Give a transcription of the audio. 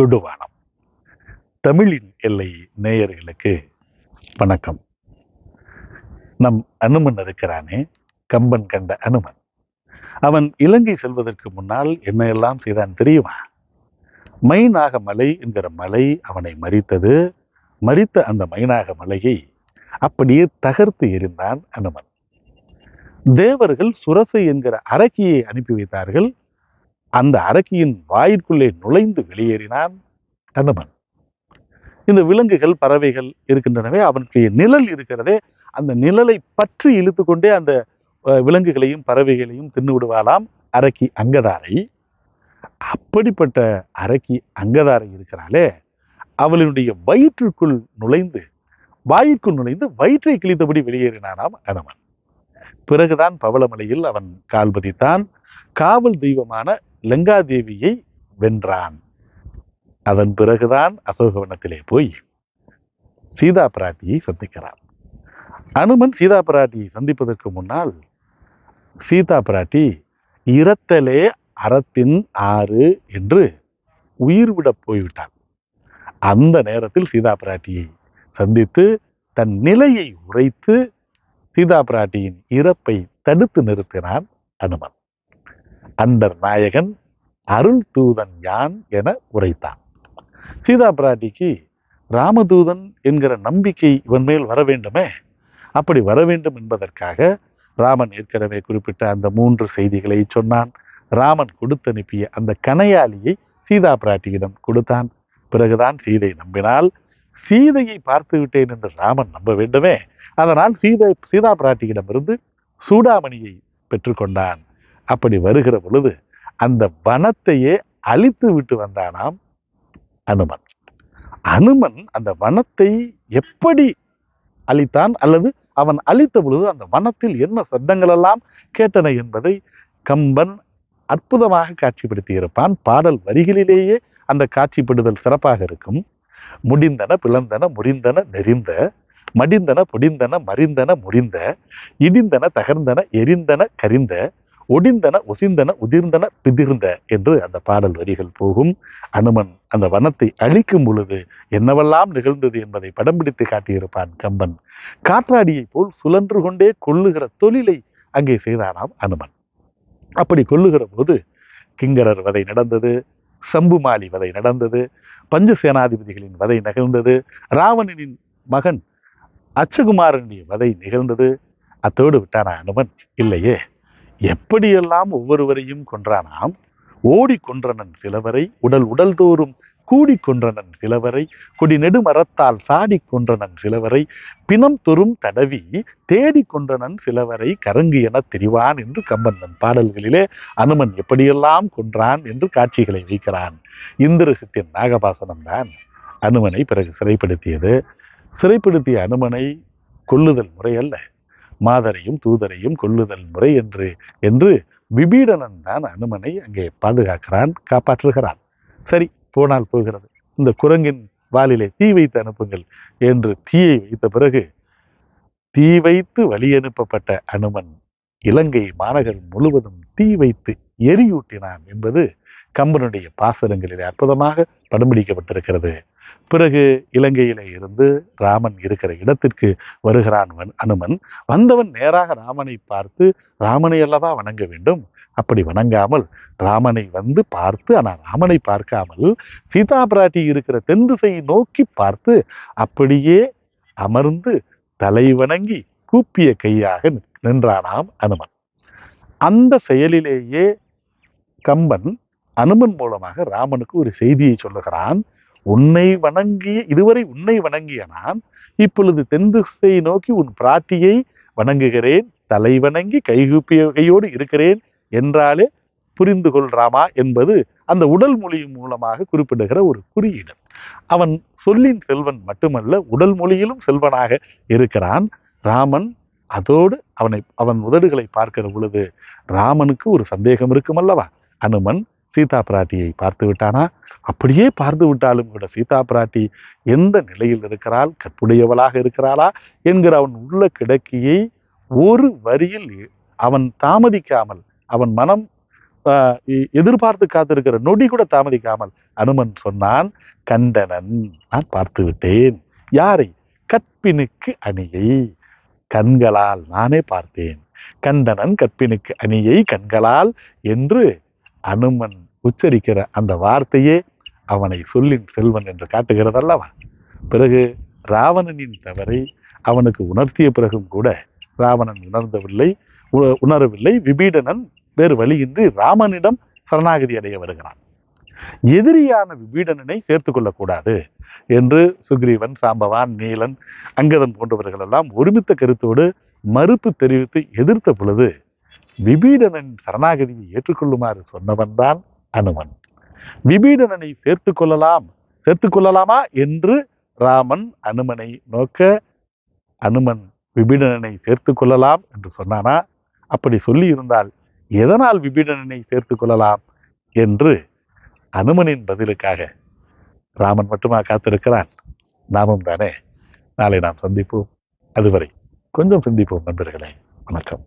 தொடுவானம். தமிழின் எல்லை நேயர்களுக்கு வணக்கம். நம் அனுமன் இருக்கிறானே கம்பன் கண்ட அனுமன். அவன் இலங்கை செல்வதற்கு முன்னால் என்ன எல்லாம் செய்தான் தெரியுமா? மைனாக மலை என்கிற மலை அவனை மறித்தது. மறித்த அந்த மைனாக மலையை அப்படியே தகர்த்து எறிந்தான் அனுமன். தேவர்கள் சுரசை என்கிற அரக்கியை அனுப்பி வைத்தார்கள். அந்த அரக்கியின் வாயிற்குள்ளே நுழைந்து வெளியேறினான் கண்ணமன் இந்த விலங்குகள் பறவைகள் இருக்கின்றனவே அவனுடைய நிழல் இருக்கிறதே அந்த நிழலை பற்றி இழுத்து கொண்டே அந்த விலங்குகளையும் பறவைகளையும் தின்னு விடுவாளாம் அரக்கி அங்கதாரை. அப்படிப்பட்ட அரக்கி அங்கதாரை இருக்கிறாளே அவளுடைய வயிற்றுக்குள் நுழைந்து வாயிற்குள் நுழைந்து வயிற்றை கிழித்தபடி வெளியேறினானாம் கணவன் பிறகுதான் பவளமலையில் அவன் கால் பதித்தான். காவல் தெய்வமான லங்காதேவியை வென்றான். அதன் பிறகுதான் அசோகவனத்திலே போய் சீதா பிராட்டியை சந்திக்கிறான். அனுமன் சீதா பிராட்டியை சந்திப்பதற்கு முன்னால் சீதா பிராட்டி இரத்தலே அறத்தின் ஆறு என்று உயிர் விட போய்விட்டான். அந்த நேரத்தில் சீதா பிராட்டியை சந்தித்து தன் நிலையை உரைத்து சீதா பிராட்டியின் இறப்பை தடுத்து நிறுத்தினான் அனுமன். அண்டர் நாயகன் அருள் தூதன் யான் என உரைத்தான். சீதா பிராட்டிக்கு ராமதூதன் என்கிற நம்பிக்கை இவன் மேல் வர வேண்டுமே? அப்படி வர வேண்டும் என்பதற்காக ராமன் ஏற்கனவே குறிப்பிட்ட அந்த மூன்று செய்திகளை சொன்னான். ராமன் கொடுத்தனுப்பிய அந்த கனையாளியை சீதா பிராட்டியிடம் கொடுத்தான். பிறகுதான் சீதை நம்பினால் சீதையை பார்த்து விட்டேன் என்று ராமன் நம்ப வேண்டுமே? அதனால் சீதை சீதா பிராட்டியிடமிருந்து சூடாமணியை பெற்றுக்கொண்டான். அப்படி வருகிற பொழுது அந்த வனத்தையே அழித்து விட்டு வந்தானாம் அனுமன். அனுமன் அந்த வனத்தை எப்படி அழித்தான்? அல்லது அவன் அழித்த பொழுது அந்த வனத்தில் என்ன சப்தங்களெல்லாம் கேட்டன என்பதை கம்பன் அற்புதமாக காட்சிப்படுத்தி இருப்பான் பாடல் வரிகளிலேயே அந்த காட்சிப்படுதல் சிறப்பாக இருக்கும். முடிந்தன பிளந்தன முறிந்தன நெறிந்த மடிந்தன பொடிந்தன மறிந்தன முறிந்த இடிந்தன தகர்ந்தன எரிந்தன கரிந்த ஒடிந்தன ஒசிந்தன உதிர்ந்தன பிதிர்ந்த என்று அந்த பாடல் வரிகள் போகும். அனுமன் அந்த வனத்தை அழிக்கும் பொழுது என்னவெல்லாம் நிகழ்ந்தது என்பதை படம் பிடித்து காட்டியிருப்பான் கம்பன். காற்றாடியைப் போல் சுழன்று கொண்டே கொள்ளுகிற தொழிலை அங்கே செய்தானாம் அனுமன். அப்படி கொள்ளுகிற போது கிங்கரர் வதை நடந்தது சம்புமாலி வதை நடந்தது பஞ்ச சேனாதிபதிகளின் வதை நிகழ்ந்தது ராவணனின் மகன் அச்சகுமாரனுடைய வதை நிகழ்ந்தது. அத்தோடு விட்டானா அனுமன்? இல்லையே. எப்படியெல்லாம் ஒவ்வொருவரையும் கொன்றானாம்? ஓடி கொன்றனன் சிலவரை உடல் உடல் தோறும் கூடி கொன்றனன் சிலவரை கொடி நெடுமரத்தால் சாடி கொன்றனன் சிலவரை பிணம் தொறும் தடவி தேடி கொன்றனன் சிலவரை கரங்கு என தெரிவான் என்று கம்பன் பாடல்களிலே அனுமன் எப்படியெல்லாம் கொன்றான் என்று காட்சிகளை வைக்கிறான். இந்திரசித்தின் நாகபாசனம் தான் அனுமனை பிறகு சிறைப்படுத்தியது. சிறைப்படுத்திய அனுமனை கொல்லுதல் முறையல்ல. மாதரையும் தூதரையும் கொல்லுதல் முறை என்று என்று விபீடனன் தான் அனுமனை அங்கே பாதுகாக்கிறான் காப்பாற்றுகிறான். சரி போனால் போகிறது. இந்த குரங்கின் வாலிலே தீ வைத்து அனுப்புங்கள் என்று தீயை வைத்த பிறகு தீ வைத்து வழி அனுப்பப்பட்ட அனுமன் இலங்கை மாநகர் முழுவதும் தீ வைத்து எரியூட்டினான் என்பது கம்பனுடைய பாசனங்களிலே அற்புதமாக படம் பிடிக்கப்பட்டிருக்கிறது. பிறகு இலங்கையிலே இருந்து ராமன் இருக்கிற இடத்திற்கு வருகிறான் அனுமன். வந்தவன் நேராக ராமனை பார்த்து ராமனை அல்லவா வணங்க வேண்டும்? அப்படி வணங்காமல் ராமனை வந்து பார்த்து ஆனால் ராமனை பார்க்காமல் சீதா பிராட்டி இருக்கிற தென் திசையை நோக்கி பார்த்து அப்படியே அமர்ந்து தலை வணங்கி கூப்பிய கையாக நின்றானாம் அனுமன். அந்த செயலிலேயே கம்பன் அனுமன் மூலமாக ராமனுக்கு ஒரு செய்தியை சொல்லுகிறான். உன்னை வணங்கிய இதுவரை உன்னை வணங்கிய நான் இப்பொழுது தென் திசையை நோக்கி உன் பிராட்டியை வணங்குகிறேன் தலை வணங்கி கைகூப்பிய கையோடு இருக்கிறேன் என்றாலே புரிந்து கொள்றாமா என்பது அந்த உடல் மொழி மூலமாக குறிப்பிடுகிற ஒரு குறியீடு. அவன் சொல்லின் செல்வன் மட்டுமல்ல உடல் மொழியிலும் செல்வனாக இருக்கிறான். ராமன் அதோடு அவனை அவன் உதடுகளை பார்க்கிற பொழுது ராமனுக்கு ஒரு சந்தேகம் இருக்குமல்லவா? அனுமன் சீதா பிராட்டியை பார்த்து விட்டானா? அப்படியே பார்த்து விட்டாலும் கூட சீதா பிராட்டி எந்த நிலையில் இருக்கிறாள்? கற்புடையவளாக இருக்கிறாளா? என்கிற அவன் உள்ள கிடக்கியை ஒரு வரியில் அவன் தாமதிக்காமல் அவன் மனம் எதிர்பார்த்து காத்திருக்கிற நொடி கூட தாமதிக்காமல் அனுமன் சொன்னான் கண்டனன் நான் பார்த்து விட்டேன். யாரை? கற்பினுக்கு அணியை. கண்களால் நானே பார்த்தேன். கண்டனன் கற்பினுக்கு அணியை கண்களால் என்று அனுமன் உச்சரிக்கிற அந்த வார்த்தையே அவனை சொல்லின் செல்வன் என்று காட்டுகிறதல்லவா? பிறகு ராவணனின் தவறை அவனுக்கு உணர்த்திய பிறகும் கூட ராவணன் உணர்ந்தவில்லை உ- உணரவில்லை. விபீடனன் வேறு வழியின்றி ராமனிடம் சரணாகதி அடைய வருகிறான். எதிரியான விபீடனனை சேர்த்து கொள்ளக்கூடாது என்று சுக்ரீவன் சாம்பவான் நீலன் அங்கதன் போன்றவர்கள் எல்லாம் ஒருமித்த கருத்தோடு மறுப்பு தெரிவித்து எதிர்த்த பொழுது விபீடனன் சரணாகதியை ஏற்றுக்கொள்ளுமாறு சொன்னவன்தான் அனுமன். விபீடனனை சேர்த்துக் கொள்ளலாம். சேர்த்துக் கொள்ளலாமா? என்று ராமன் அனுமனை நோக்க அனுமன் விபீடனனை சேர்த்துக் கொள்ளலாம் என்று சொன்னானா? அப்படி சொல்லி இருந்தால் எதனால் விபீடனனை சேர்த்துக் கொள்ளலாம் என்று அனுமனின் பதிலுக்காக ராமன் மட்டுமா காத்திருக்கிறான்? நாமும் தானே. நாளை நாம் சந்திப்போம். அதுவரை கொஞ்சம் சிந்திப்போம் நண்பர்களே. வணக்கம்.